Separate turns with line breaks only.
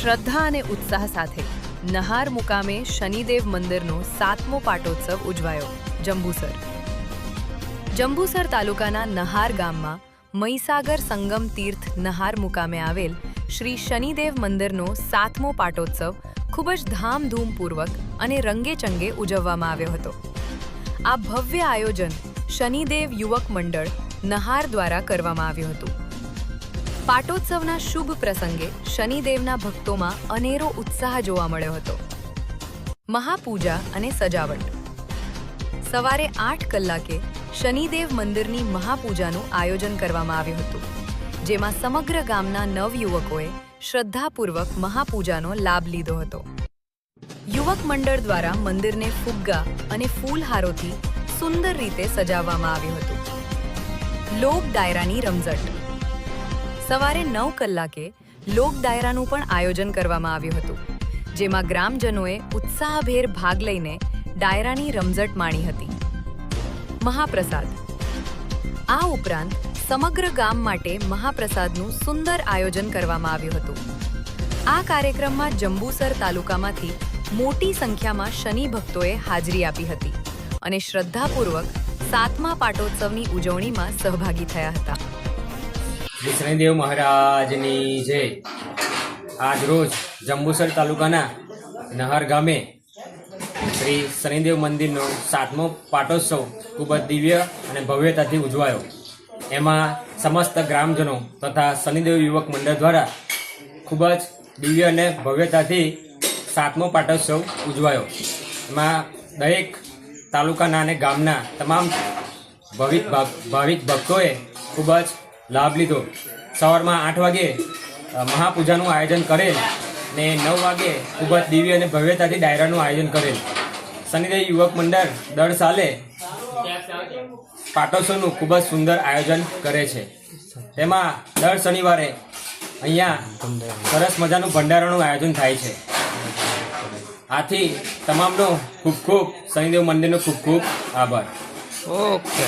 શ્રદ્ધા અને ઉત્સાહ સાથે નહાર મુકામે શનિદેવ મંદિરનો સાતમો પાટોત્સવ ઉજવાયો. જંબુસર. જંબુસર તાલુકાના નહાર ગામમાં મહીસાગર સંગમ તીર્થ નહાર મુકામે આવેલ શ્રી શનિદેવ મંદિરનો સાતમો પાટોત્સવ ખૂબ જ ધામધૂમપૂર્વક અને રંગેચંગે ઉજવવામાં આવ્યો હતો. આ ભવ્ય આયોજન શનિદેવ યુવક મંડળ નહાર દ્વારા કરવામાં આવ્યું હતું. પાટોત્સવના શુભ પ્રસંગે શનિદેવના ભક્તોમાં અનેરો ઉત્સાહ જોવા મળ્યો હતો. મહાપૂજા અને સજાવટ. સવારે આઠ કલાકે શનિદેવ મંદિરની મહાપૂજાનું આયોજન કરવામાં આવ્યું હતું, જેમાં સમગ્ર ગામના નવયુવકોએ શ્રદ્ધાપૂર્વક મહાપૂજાનો લાભ લીધો હતો. યુવક મંડળ દ્વારા મંદિરને ફુગ્ગા અને ફૂલહારોથી સુંદર રીતે સજાવવામાં આવ્યું હતું. લોક ડાયરાની રમઝટ. સવારે નવ કલાકે લોક ડાયરાનું પણ આયોજન કરવામાં આવ્યું હતું, જેમાં ગ્રામજનોએ ઉત્સાહભેર ભાગ લઈને ડાયરાની રમઝટ માણી હતી. મહાપ્રસાદ. આ ઉપરાંત સમગ્ર ગામ માટે મહાપ્રસાદનું સુંદર આયોજન કરવામાં આવ્યું હતું. આ કાર્યક્રમમાં જંબુસર તાલુકામાંથી મોટી સંખ્યામાં શનિ ભક્તોએ હાજરી આપી હતી અને શ્રદ્ધાપૂર્વક સાતમા પાટોત્સવની ઉજવણીમાં સહભાગી થયા હતા.
શનિદેવ મહારાજની જય. આજ રોજ જંબુસર તાલુકાના નહર ગામે શ્રી શનિદેવ મંદિરનો સાતમો પાટોત્સવ ખૂબ જ દિવ્ય અને ભવ્યતાથી ઉજવાયો. એમાં સમસ્ત ગ્રામજનો તથા શનિદેવ યુવક મંડળ દ્વારા ખૂબ જ દિવ્ય અને ભવ્યતાથી સાતમો પાટોત્સવ ઉજવાયો. એમાં દરેક તાલુકાના અને ગામના તમામ ભાવિક ભાવિક ભક્તોએ ખૂબ જ લાભ લીધો. સવારમાં આઠ વાગે મહાપૂજાનું આયોજન કરેલ ને નવ વાગે ખૂબ જ દિવ્ય અને ભવ્યતાથી ડાયરાનું આયોજન કરેલ. શનિદેવ યુવક મંડળ દર સાલે પાટોત્સવનું ખૂબ જ સુંદર આયોજન કરે છે. તેમાં દર શનિવારે અહીંયા સરસ મજાનું ભંડારાનું આયોજન થાય છે. આથી તમામનો ખૂબ ખૂબ શનિદેવ મંદિરનો ખૂબ ખૂબ આભાર.
ઓકે.